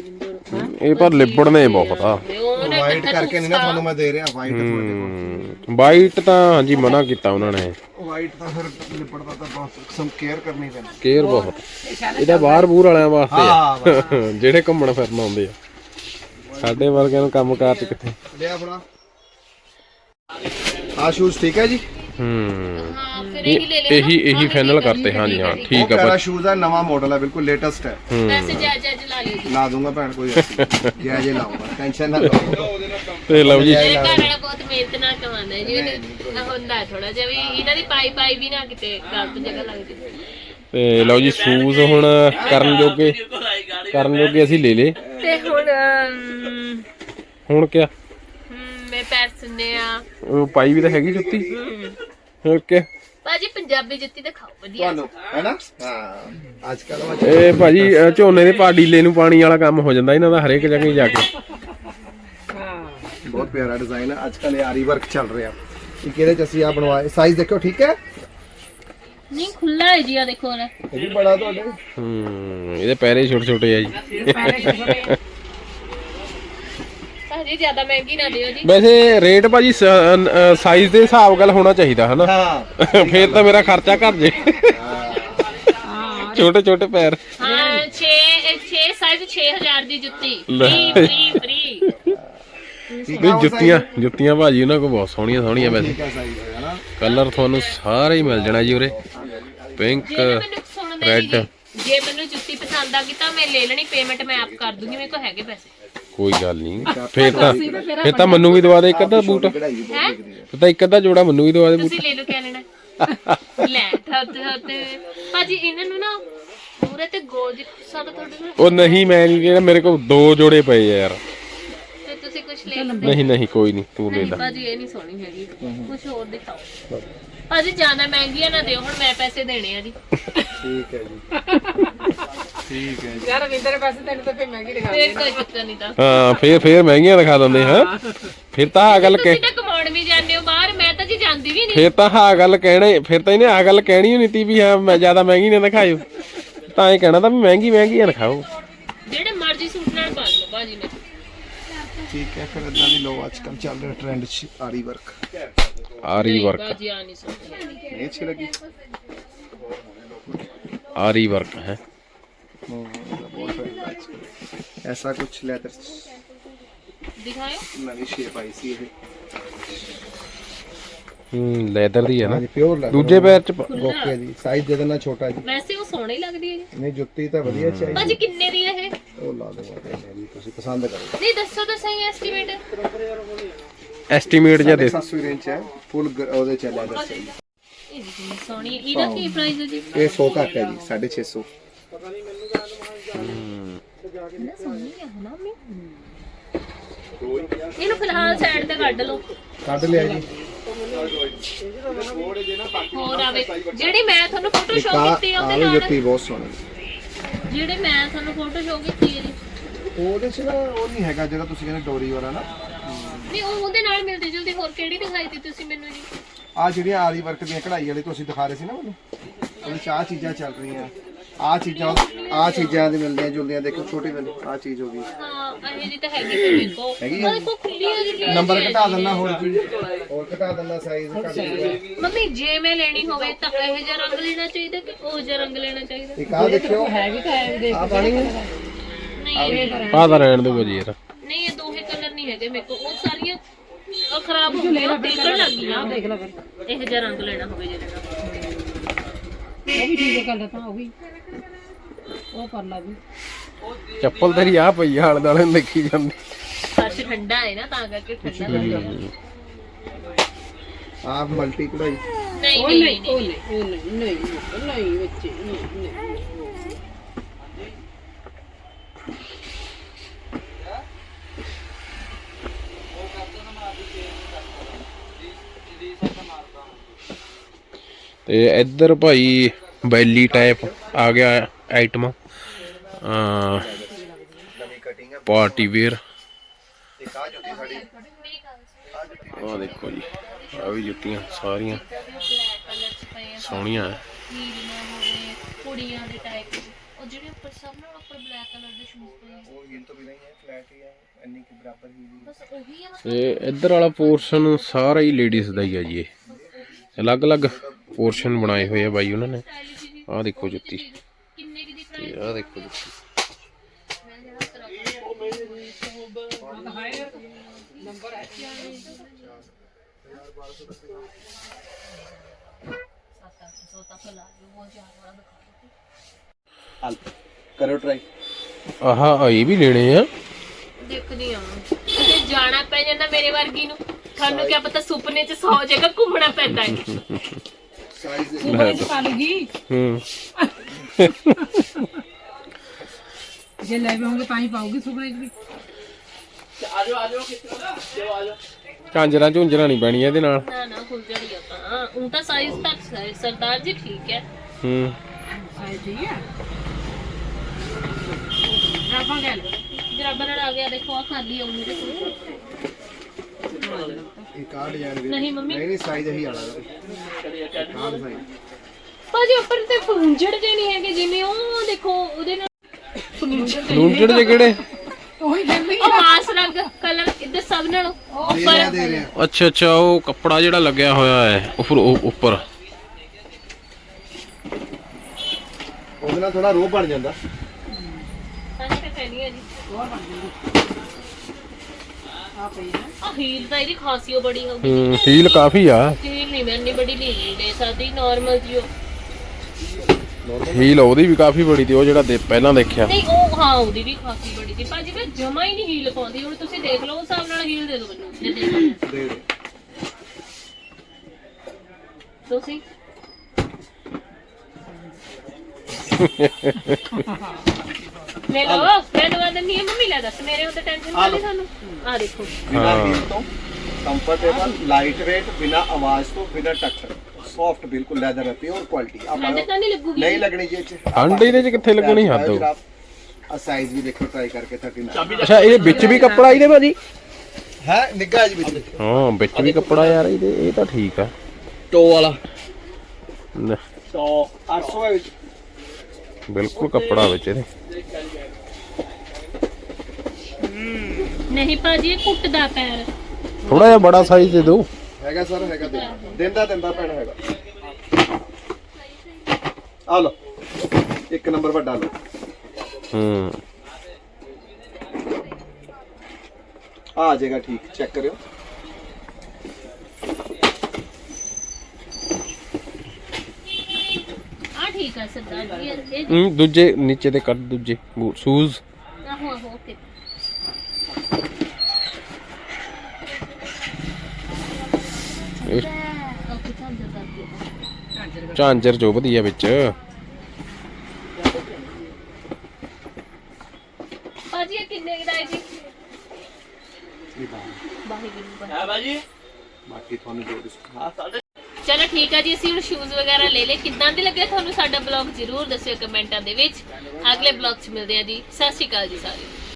ਇਹ ਪਰ ਲਿਬੜਨੇ ਬਹੁਤ ਆ। ਉਹਨੇ ਵਾਈਟ ਕਰਕੇ ਨਹੀਂ ਨਾ ਤੁਹਾਨੂੰ ਮੈਂ ਦੇ ਰਿਹਾ ਵਾਈਟ ਤੁਹਾਡੇ ਕੋਲ। ਵਾਈਟ ਤਾਂ ਹਾਂਜੀ ਮਨਾ ਕੀਤਾ ਉਹਨਾਂ ਨੇ। ਵਾਈਟ ਤਾਂ ਫਿਰ ਲਿਪੜਦਾ ਤਾਂ ਬਹੁਤ ਸਮ ਕੇਅਰ ਕਰਨੀ ਪੈਂਦੀ। ਕੇਅਰ ਬਹੁਤ। ਇਹਦਾ ਬਾਹਰ ਬੂਰ ਵਾਲਿਆਂ ਵਾਸਤੇ ਆ। ਹਾਂ ਜਿਹੜੇ ਘੁੰਮਣ ਫਿਰਨ ਆਉਂਦੇ ਆ। ਸਾਡੇ ਵਰਗਿਆਂ ਨੂੰ ਕੰਮ ਕਾਰ ਚ ਕਿੱਥੇ? ਲਿਆ ਫੜਾ ਆ ਸ਼ੂਜ਼ ਠੀਕ ਹੈ ਜੀ? ਹਾਂ ਹੂੰ ਫਿਰ ਇਹੀ ਲੈ ਲੈਣਾ ਇਹੀ ਇਹੀ ਫਾਈਨਲ ਕਰਤੇ ਹਾਂਜੀ ਹਾਂ ਠੀਕ ਆ ਭਾਈ ਸ਼ੂਜ਼ ਹੈ ਨਵਾਂ ਮਾਡਲ ਹੈ ਬਿਲਕੁਲ ਲੇਟੈਸਟ ਹੈ। ਵੈਸੇ ਜਾ ਜਾ ਲਾ ਲਿਓ ਜੀ। ਲਾ ਦੂੰਗਾ ਭੈਣ ਕੋਈ ਜੈ ਜੇ ਲਾਉਂਗਾ ਟੈਨਸ਼ਨ ਨਾ ਲਓ। ਤੇ ਲਓ ਜੀ। ਮੇਰੇ ਘਰ ਵਾਲਾ ਬਹੁਤ ਮਿਹਨਤ ਨਾਲ ਕਮਾਉਂਦਾ ਹੈ ਜੀ ਉਹਨੂੰ ਹੁੰਦਾ ਥੋੜਾ ਜਿਹਾ ਵੀ ਇਹਨਾਂ ਦੀ ਪਾਈ ਪਾਈ ਵੀ ਨਾ ਕਿਤੇ ਗਲਤ ਜਗ੍ਹਾ ਲੱਗ ਜੇ ਤੇ ਲਓ ਜੀ ਸ਼ੂਜ਼ ਹੁਣ ਕਰਨ ਜੋਗੇ ਕਰਨ ਜੋਗੇ ਅਸੀਂ ਲੈ ਲੇ ਤੇ ਹੁਣ ਅਮ, ਹੁਣ ਕਿਆ? ਪੈਰ ਸੁਣਨੇ ਆ। ਉਹ ਪਾਈ ਵੀ ਤਾਂ ਹੈਗੀ ਜੁੱਤੀ। ਕਿਆ ਭਾਜੀ ਪੰਜਾਬੀ ਜੁੱਤੀ ਤਾਂ ਖਾਓ ਵਧੀਆ। ਤੁਹਾਨੂੰ ਹੈਨਾ? ਹਾਂ। ਅੱਜ ਕੱਲ ਇਹ ਭਾਜੀ ਅਹ ਝੋਨੇ ਦੇ ਪਾ ਡੀਲੇ ਨੂੰ ਪਾਣੀ ਵਾਲਾ ਕੰਮ ਹੋ ਜਾਂਦਾ ਇਹਨਾਂ ਦਾ ਹਰੇਕ ਜਗ੍ਹਾ ਹੀ ਜਾ ਕੇ। ਬਹੁਤ ਪਿਆਰਾ ਡਿਜ਼ਾਈਨ ਹੈ ਅੱਜ ਕੱਲ ਇਹ ਆਰੀ ਵਰਕ ਚੱਲ ਰਿਹਾ। ਇੱਕ ਇਹਦੇ ਚ ਅਸੀਂ ਆ ਬਣਵਾਏ ਸਾਈਜ਼ ਦੇਖੋ ਠੀਕ ਹੈ? ਨਹੀਂ ਖੁੱਲਾ ਹੈ ਜੀ ਆ ਦੇਖੋ ਨਾ ਇਹ ਵੀ ਬੜਾ ਤੁਹਾਡੇ। ਹੂੰ ਇਹਦੇ ਪੈਰੇ ਛੋਟੇ ਛੋਟੇ ਆ ਜੀ। ਪੈਰੇ ਛੋਟੇ ਭਾਜੀ ਜ਼ਿਆਦਾ ਮਹਿੰਗੀ ਨਾ ਦਿਓ ਜੀ। ਵੈਸੇ ਰੇਟ ਭਾਜੀ ਸਾਈਜ਼ ਦੇ ਹਿਸਾਬ ਗੱਲ ਹੋਣਾ ਚਾਹੀਦਾ ਹਨਾ? ਹਾਂ। ਫੇਰ ਤਾਂ ਮੇਰਾ ਖਰਚਾ ਘਟ ਜੇ। ਛੋਟੇ ਛੋਟੇ ਪੈਰ। ਹਾਂ 6 6 ਸਾਈਜ਼ 6000 ਦੀ ਜੁੱਤੀ। Free free free. ਨਹੀਂ ਜੁੱਤੀਆਂ ਜੁੱਤੀਆਂ ਭਾਜੀ ਉਹਨਾਂ ਕੋਲ ਬਹੁਤ ਸੋਹਣੀਆਂ ਸੋਹਣੀਆਂ ਵੈਸੇ। ਠੀਕ ਹੈ ਸਾਈਜ਼ ਹੈ ਨਾ ਕਲਰ ਤੁਹਾਨੂੰ ਸਾਰੇ ਹੀ ਮਿਲ ਜਾਣਾ ਜੀ ਉਰੇ। Pink red। ਜੀ ਜੇ ਮੈਨੂੰ ਜੁੱਤੀ ਪਸੰਦ ਆ ਗਈ ਤਾਂ ਮੈਂ ਲੈ ਲੈਣੀ ਪੇਮੈਂਟ ਮੈਂ ਆਪ ਕਰ ਦੂੰਗੀ ਮੇਰੇ ਕੋਲ ਹੈਗੇ ਪੈਸੇ। ਕੋਈ ਗੱਲ ਨਹੀਂ। ਫੇਰ ਤਾਂ ਫੇਰ ਤਾਂ ਮੈਨੂੰ ਵੀ ਦਵਾ ਦੇ ਇੱਕ ਅੱਧਾ ਬੂਟ। ਕਢਾਈ ਹੈ? ਫੇਰ ਤਾਂ ਇੱਕ ਅੱਧਾ ਜੋੜਾ ਮੈਨੂੰ ਵੀ ਦਵਾ ਦੇ ਬੂਟ ਤੁਸੀਂ ਲੈ ਲਓ ਕਿਆ ਲੈਣਾ? ਲੈ ਥੱਤ ਥੱਤ ਭਾਜੀ ਇਹਨਾਂ ਨੂੰ ਨਾ ਪੂਰੇ ਤੇ ਗੋਜ ਸਾਡਾ ਤੁਹਾਡੇ ਕੋਲ ਉਹ ਨਹੀਂ ਮੈਂ ਨਹੀਂ ਕਿਹਾ ਮੇਰੇ ਕੋਲ ਦੋ ਜੋੜੇ ਪਏ ਆ ਯਾਰ। ਤੇ ਤੁਸੀਂ ਕੁਝ ਲੈ ਲਓ। ਨਹੀਂ ਨਹੀਂ ਕੋਈ ਨਹੀਂ ਤੂੰ ਲੈ ਲੈ। ਭਾਜੀ ਇਹ ਨਹੀਂ ਸੋਹਣੀ ਹੈਗੀ। ਕੁਝ ਹੋਰ ਦਿਖਾਓ। ਭਾਜੀ ਜ਼ਿਆਦਾ ਮਹਿੰਗੀਆਂ ਨਾ ਦਿਓ ਹੁਣ ਮੈਂ ਪੈਸੇ ਦੇਣੇ ਆ ਜੀ। ਠੀਕ ਹੈ ਜੀ। ਠੀਕ ਹੈ ਜੀ। ਯਾਰ ਰਵਿੰਦਰ ਪੈਸੇ ਤੈਨੂੰ ਤਾਂ ਫੇ ਮਹਿੰਗੀ ਦਿਖਾ ਫੇਰ ਕੋਈ ਚੱਕਰ ਨਹੀਂ ਤਾਂ। ਹਾਂ ਫੇਰ ਫੇਰ ਮਹਿੰਗੀਆਂ ਦਿਖਾ ਦਿੰਦੇ ਹਾਂ? ਫਿਰ ਤਾਂ ਆ ਗੱਲ ਕਹਿ ਤੁਸੀਂ ਤਾਂ ਕਮਾਉਣ ਵੀ ਜਾਂਦੇ ਹੋ ਬਾਹਰ ਮੈਂ ਤਾਂ ਜੀ ਜਾਂਦੀ ਵੀ ਨਹੀਂ। ਫਿਰ ਤਾਂ ਆ ਗੱਲ ਕਹਿਣੇ ਫਿਰ ਤਾਂ ਇਹਨੇ ਆ ਗੱਲ ਕਹਿਣੀ ਹੋਣੀ ਤੀ ਵੀ ਹਾਂ ਮੈਂ ਜ਼ਿਆਦਾ ਮਹਿੰਗੀ ਨਾ ਦਿਖਾਇਓ। ਤਾਂ ਇਹ ਕਹਿਣਾ ਤਾਂ ਵੀ ਮਹਿੰਗੀ ਮਹਿੰਗੀ ਆ ਦਿਖਾਓ। ਜਿਹੜੇ ਮਰਜ਼ੀ ਸੂਟ ਨਾਲ ਪਾ ਲਓ ਭਾਜੀ ਨੇ ਠੀਕ ਹੈ ਫਿਰ ਇਦਾਂ ਦੀ ਲੋ ਅੱਜ ਕੱਲ ਚੱਲ ਰਿਹਾ ਟ੍ਰੈਂਡ ਚ ਆਰੀ ਵਰਕ ਆਰੀ ਵਰਕ ਭਾਜੀ ਆ ਨਹੀਂ ਸੋਹਣੀ ਨਹੀਂ ਅੱਛੀ ਲੱਗੀ। ਆਰੀ ਵਰਕ ਹੈ? Trend ਹੈ ਅੱਜ ਕੱਲ੍ਹ। ਐਸਾ ਕੁਝ ਲੈਦਰ ਦਿਖਾਓ ਨਵੀਂ ਸ਼ੇਪ ਆਈ ਸੀ ਇਹ ਹੂੰ ਲੈਦਰ ਦੀ ਹੈ ਨਾ ਹਾਂਜੀ ਪਿਓਰ ਲੈਦਰ ਦੂਜੇ ਪੈਰ ਚ ਪ- ਓਕੇ ਜੀ ਸਾਈਜ਼ ਦੇ ਦੇਣਾ ਛੋਟਾ ਜੀ ਵੈਸੇ ਉਹ ਸੋਹਣੀ ਲੱਗਦੀ ਹੈ ਜੀ ਨਹੀਂ ਜੁੱਤੀ ਤਾਂ ਵਧੀਆ ਚਾਹੀਦੀ ਭਾਜੀ ਕਿੰਨੇ ਦੀ ਹੈ ਇਹ ਉਹ ਲਾ ਦੇਵਾਂ ਤੇ ਜੀ ਤੁਸੀਂ ਪਸੰਦ ਕਰੋ ਨਹੀਂ ਦੱਸੋ ਤਾਂ ਸਹੀ ਐਸਟੀਮੇਟ ਐਸਟੀਮੇਟ ਜਾਂ ਦੇ 700 ਰੇਂਜ ਹੈ ਫੁੱਲ ਉਹਦੇ ਚ ਲੈਦਰ ਇਹ ਕਿੰਨੀ ਸੋਹਣੀ ਹੈ ਇਹਦਾ ਕੀ ਪ੍ਰਾਈਸ ਹੈ ਜੀ ਇਹ 100 ਘੱਟ ਹੈ ਜੀ 650 ਨਾ ਸੋਹਣੀ ਆ ਹਨਾ ਮੰਮੀ? ਇਹਨੂੰ ਫਿਲਹਾਲ ਸਾਈਡ ਤੇ ਕੱਢ ਲਓ। ਕੱਢ ਲਿਆ ਜੀ। ਹੋਰ ਆਵੇ ਜਿਹੜੀ ਮੈਂ ਤੁਹਾਨੂੰ ਫੋਟੋ ਸ਼ੋ ਕਾ ਕੀਤੀ ਆ ਉਹਦੇ ਆਲੂ ਨਾਲ। ਜੁੱਤੀ ਬਹੁਤ ਸੋਹਣੀ। ਜਿਹੜੇ ਮੈਂ ਤੁਹਾਨੂੰ ਫੋਟੋ ਸ਼ੋ ਕੀਤੀ ਇਹਦੀ ਉਹਦੇ ਚ ਨਾ ਉਹ ਨਹੀਂ ਹੈਗਾ ਜਿਹੜਾ ਤੁਸੀਂ ਕਹਿੰਦੇ ਡੋਰੀ ਵਾਲਾ ਨਾ। ਨਹੀਂ ਉਹ ਉਹਦੇ ਨਾਲ ਮਿਲਦੀ ਜੁਲਦੀ ਹੋਰ ਕਿਹੜੀ ਦਿਖਾਈ ਦਿੱਤੀ ਤੁਸੀਂ ਮੈਨੂੰ ਜੀ? ਆ ਜਿਹੜੀਆਂ ਆਰੀ ਵਰਕ ਦੀਆਂ ਕਢਾਈ ਵਾਲੀ ਤੁਸੀਂ ਦਿਖਾ ਰਹੇ ਸੀ ਨਾ ਮੈਨੂੰ। ਉਹਦੇ ਚ ਆ ਚੀਜ਼ਾਂ ਚੱਲ ਰਹੀਆਂ। ਆ ਚੀਜ਼ਾਂ ਆ ਚੀਜ਼ਾਂ ਦੀ ਮਿਲਦੀਆਂ ਜੁਲਦੀਆਂ ਦੇਖੋ ਛੋਟੀ ਵਾਲੀ ਆ ਚੀਜ਼ ਹੋ ਗਈ। ਹਾਂ ਇਹ ਜੀ ਤਾਂ ਹੈਗੀ ਮੇਰੇ ਕੋ ਹੈਗੀ? ਮੇਰੇ ਕੋ ਖੁੱਲੀ ਹੋਈ ਜੀ ਨੰਬਰ ਘਟਾ ਦਿੰਦਾ ਹੋਰ ਜੀ ਹੋਰ ਘਟਾ ਦਿੰਦਾ ਸਾਈਜ਼ ਘਟ ਜੂਗਾ ਮੰਮੀ ਜੇ ਮੈਂ ਲੈਣੀ ਹੋਵੇ ਤਾਂ ਇਹ ਜਿਹਾ ਰੰਗ ਲੈਣਾ ਚਾਹੀਦਾ ਕਿ ਉਹ ਜਿਹਾ ਰੰਗ ਲੈਣਾ ਚਾਹੀਦਾ? ਇੱਕ ਆ ਦੇਖਿਓ। ਹੈਗੀ ਤਾਂ ਹੈ ਦੇਖ ਆ ਪਾਣੀ ਨਹੀਂ ਇਹ ਆਹ ਤਾਂ ਰਹਿਣ ਦੋ ਜੀ ਯਾਰ ਨਹੀਂ ਇਹ ਦੋਹੇ ਕਲਰ ਨਹੀਂ ਹੈਗੇ ਮੇਰੇ ਕੋਲ। ਉਹ ਸਾਰੀਆਂ ਉਹ ਖਰਾਬ ਹੋ ਗਈਆਂ ਟਿਕਣ ਲੱਗ ਗਈਆਂ। ਦੇਖ ਲੈ ਫਿਰ। ਇਹ ਜਿਹਾ ਰੰਗ ਲੈਣਾ ਹੋਵੇ ਜਿਹੜਾ। ਉਹ ਵੀ ਠੀਕ ਹੈ ਗੱਲ ਤਾਂ ਉਹ ਵੀ ਉਹ ਕਰ ਲਾ ਵੀ ਚੱਪਲ ਤੇਰੀ ਆ ਪਈ ਹਾਲ ਨਾਲ ਦੇਖੀ ਜਾਂਦੀ ਫਰਸ਼ ਠੰਡਾ ਹੈ ਨਾ ਤਾਂ ਕਰਕੇ ਠੰਡਾ ਲੱਗਦਾ ਆ ਮਲਟੀ ਕਢਾਈ ਨਹੀਂ ਉਹ ਨਹੀਂ ਨਹੀਂ ਨਹੀਂ ਉਹ ਨਹੀਂ ਉਹ ਨਹੀਂ ਨਹੀਂ ਨਹੀਂ ਬੱਚੇ ਨਹੀਂ ਨਹੀਂ ਤੇ ਇੱਧਰ ਭਾਈ ਬੈਲੀ ਟਾਈਪ ਆ ਗਿਆ ਆਈਟਮ ਆ ਪਾਰਟੀ ਵੇਅਰ ਆ ਦੇਖੋ ਜੀ ਆ ਵੀ ਜੁੱਤੀਆਂ ਸਾਰੀਆਂ। ਸੋਹਣੀਆਂ ਹੈ ਹੀਲ ਹੋਵੇ ਕੁੜੀਆਂ ਦੇ ਟਾਈਪ ਉਹ ਜਿਹੜੇ ਉੱਪਰ ਸਭ ਨਾਲ ਉੱਪਰ ਬਲੈਕ ਕਲਰ ਦੇ ਸ਼ੂਜ਼ ਪਏ ਉਹ ਹੀਲ ਤੋਂ ਵੀ ਨਹੀਂ ਹੈ ਫਲੈਟ ਹੀ ਹੈ ਇੰਨੀ ਕਿ ਬਰਾਬਰ ਹੀ ਬਸ ਉਹੀ ਆ ਤੇ ਇੱਧਰ ਵਾਲਾ ਪੋਰਸ਼ਨ ਸਾਰਾ ਹੀ ਲੇਡੀਜ਼ ਦਾ ਹੀ ਹੈ ਜੀ ਇਹ। ਅਲੱਗ-ਅਲੱਗ ਪੋਰਸ਼ਨ ਬਣਾਏ ਹੋਏ ਆ ਬਾਈ ਉਹਨਾਂ ਨੇ। ਆਹ ਦੇਖੋ ਜੁੱਤੀ। ਕਿੰਨੇ ਕੀ ਦੀ ਤੇ ਆਹ ਦੇਖੋ ਜੁੱਤੀ। ਜਿਹੜਾ ਕਰਾਂ ਟਰਾਈ ਆਹ ਇਹ ਵੀ ਲੈਣੇ ਆ। ਦੇਖਦੀ ਆ ਤੇ ਜਾਣਾ ਪੈ ਜਾਂਦਾ ਮੇਰੇ ਵਰਗੀ ਨੂੰ। ਤੁਹਾਨੂੰ ਕੀ ਪਤਾ ਸੁਪਨੇ 'ਚ 100 ਜਗ੍ਹਾ ਘੁੰਮਣਾ ਪੈਂਦਾ ਹੈ। ਸਾਈਜ਼ ਸੁਪਨੇ ਚ ਪਾ ਲੂਗੀ ਹੂੰ। ਜੇ ਲੈ ਵੀ ਹੋਣਗੇ ਤਾਂ ਹੀ ਪਾਉਗੀ ਸੁਪਨੇ ਚ ਵੀ। ਝਾਂਜਰਾਂ ਝੁੰਜਰਾਂ ਨਹੀਂ ਪੈਣੀਆਂ ਇਹਦੇ ਨਾਲ। ਨਾ ਨਾ ਖੁੱਲ ਜੜੀ ਆ ਤਾਂ। ਉਹ ਤਾਂ ਸਾਈਜ਼ ਤੱਕ ਹੈ। ਸਰਦਾਰ ਜੀ ਠੀਕ ਹੈ। ਹੂੰ। ਸਾਈ ਠੀਕ ਹੈ? ਰਾਪਾਂ ਗੱਲ ਜਰਾਬਾਂ ਨਾਲ ਆ ਗਿਆ। ਦੇਖੋ ਆ ਖਾਲੀ ਆਉਣੀ ਦੇਖੋ। ਇੱਕ ਆ ਡਿਜ਼ਾਈਨ ਵੀ ਨਹੀਂ ਮੰਮੀ। ਨਹੀਂ ਨਹੀਂ ਸਾਈਜ਼ ਇਹੀ ਆਲਾ ਹਾਂ। ਸਾਈਜ਼ ਭਾਜੀ ਉੱਪਰ ਤੇ ਫੁੰਜੜ ਜੇ ਨਹੀਂ ਹੈਗੇ ਜਿਵੇਂ ਉਹ ਦੇਖੋ ਉਹਦੇ ਨਾਲ ਲੂੰਜੜ ਜੇ ਕਿਹੜੇ? ਉਹੀ ਮਾਸ ਰੰਗ ਕਲਰ ਇੱਧਰ ਸਭ ਨਾਲੋਂ ਦੇ ਰਿਹਾ ਉੱਪਰ ਦੇ ਰਿਹਾ। ਅੱਛਾ ਅੱਛਾ ਉਹ ਕੱਪੜਾ ਜਿਹੜਾ ਲੱਗਿਆ ਹੋਇਆ ਹੈ ਉੱਪਰ ਉਹ- ਉੱਪਰ। ਉਹਦੇ ਨਾਲ ਥੋੜਾ ਰੋਹ ਬਣ ਜਾਂਦਾ। ਹਾਂਜੀ ਤੇ ਕਹਿਣੀ ਹੈ ਜੀ। ਆ ਪਈ ਹੈ ਆ ਹੀਲ ਤਾਂ ਇਹਦੀ ਖਾਸੀਓ ਬੜੀ ਹੋਊਗੀ ਹੂੰ ਹੀਲ ਕਾਫੀ ਆ। ਹੀਲ ਨਹੀਂ ਮੈਂ ਇੰਨੀ ਬੜੀ ਨਹੀਂ ਲੈ ਸਕਦੀ ਨਾਰਮਲ ਜੀ ਉਹ। ਹੀਲ ਉਹਦੀ ਵੀ ਕਾਫੀ ਬੜੀ ਤੀ ਉਹ ਜਿਹੜਾ ਦੇ- ਪਹਿਲਾਂ ਦੇਖਿਆ। ਨਹੀਂ ਉਹ ਹਾਂ ਉਹਦੀ ਵੀ ਖਾਸੀ ਬੜੀ ਸੀ। ਭਾਜੀ ਮੈਂ ਜਮਾ ਹੀ ਨਹੀਂ ਹੀਲ ਪਾਉਂਦੀ ਹੁਣ ਤੁਸੀਂ ਦੇਖ ਲਓ ਉਸ ਹਿਸਾਬ ਨਾਲ ਹੀਲ ਦੇ ਦਿਓ ਮੈਨੂੰ। ਜੇ ਦੇਖਣੀ ਹੈ। ਦੇ ਦੇ ਤੁਸੀਂ? ਲੈ ਲਓ। ਮੈਂ ਦਵਾ ਦਿੰਦੀ ਹਾਂ ਮੰਮੀ ਲੈ ਦੱਸ ਮੇਰੇ ਉੱਤੇ ਟੈਨਸ਼ਨ ਨਹੀਂ ਤੁਹਾਨੂੰ ਆ ਦੇਖੋ। ਬਿਨਾ ਹਾਂ। ਹੀਲ ਤੋਂ ਕੰਫਰਟੇਬਲ ਲਾਈਟ weight ਬਿਨਾ ਆਵਾਜ਼ ਤੋਂ ਬਿਨਾ ਟੱਕਰ ਸੌਫਟ ਬਿਲਕੁਲ ਲੈਦਰ ਹੈ ਪਿਓਰ ਕੁਆਲਿਟੀ ਆਪਾਂ ਠੰਡ ਤਾਂ ਨਹੀਂ ਲੱਗੂਗੀ ਲੱਗਣੀ ਜੇ ਚ। ਠੰਡ ਇਹਦੇ ਚ ਕਿੱਥੇ ਲੱਗਣੀ? ਹੱਦ ਹੋ ਆ ਸਾਈਜ਼ ਵੀ ਦੇਖੋ ਟਰਾਈ ਕਰਕੇ 39 ਅੱਛਾ ਇਹ ਵਿੱਚ ਵੀ ਕੱਪੜਾ ਇਹਦੇ ਭਾਜੀ? ਹੈ ਨਿੱਘਾ ਜੀ ਵਿੱਚ। ਹਾਂ ਵਿੱਚ ਵੀ ਕੱਪੜਾ ਯਾਰ ਇਹਦੇ ਇਹ ਤਾਂ ਠੀਕ ਆ। ਟੋ ਵਾਲਾ। ਲੈ, ਟੋ 800 ਹੈ ਵਿੱਚ। ਬਿਲਕੁਲ ਕੱਪੜਾ ਵਿੱਚ ਇਹਦੇ। ਨਹੀਂ ਭਾਜੀ ਇਹ ਕੁੱਟਦਾ ਪੈਰ। ਥੋੜਾ ਜਿਹਾ ਬੜਾ ਸਾਈਜ਼ ਦੇ ਦਿਓ। ਹੈਗਾ ਸਰ ਹੈਗਾ ਦੇ। ਦਿੰਦਾ ਦਿੰਦਾ ਪੈਣਾ ਹੈਗਾ। ਆ ਲਓ। ਇੱਕ ਨੰਬਰ ਵੱਡਾ ਲਓ। ਹੂੰ। ਆ ਜਾਏਗਾ ਠੀਕ। ਚੈੱਕ ਕਰਿਓ। ਆ ਠੀਕ ਆ ਸਰਦਾਰ ਜੀ ਇਹ- ਹੂੰ, ਦੂਜੇ ਨੀਚੇ ਤੇ ਕੱਢ ਦੂਜੇ ਸ਼ੂਜ਼ ਆਹੋ ਆਹੋ ਓਕੇ ਚਾਂਜਰ ਜੋ ਵਧੀਆ ਵਿੱਚ। ਚਲੋ ਠੀਕ ਆ ਜੀ ਅਸੀਂ ਹੁਣ ਸ਼ੂਜ਼ ਵਗੈਰਾ ਲੈ ਲਏ। ਕਿੱਦਾਂ ਦੇ ਲੱਗੇ? ਤੁਹਾਨੂੰ ਸਾਡਾ ਬਲੌਗ ਜ਼ਰੂਰ ਦੱਸਿਓ ਕਮੈਂਟਾਂ ਦੇ ਵਿੱਚ। ਅਗਲੇ ਬਲੌਗ 'ਚ ਮਿਲਦੇ ਆ ਜੀ। ਸਤਿ ਸ਼੍ਰੀ ਅਕਾਲ ਜੀ ਸਾਰੇ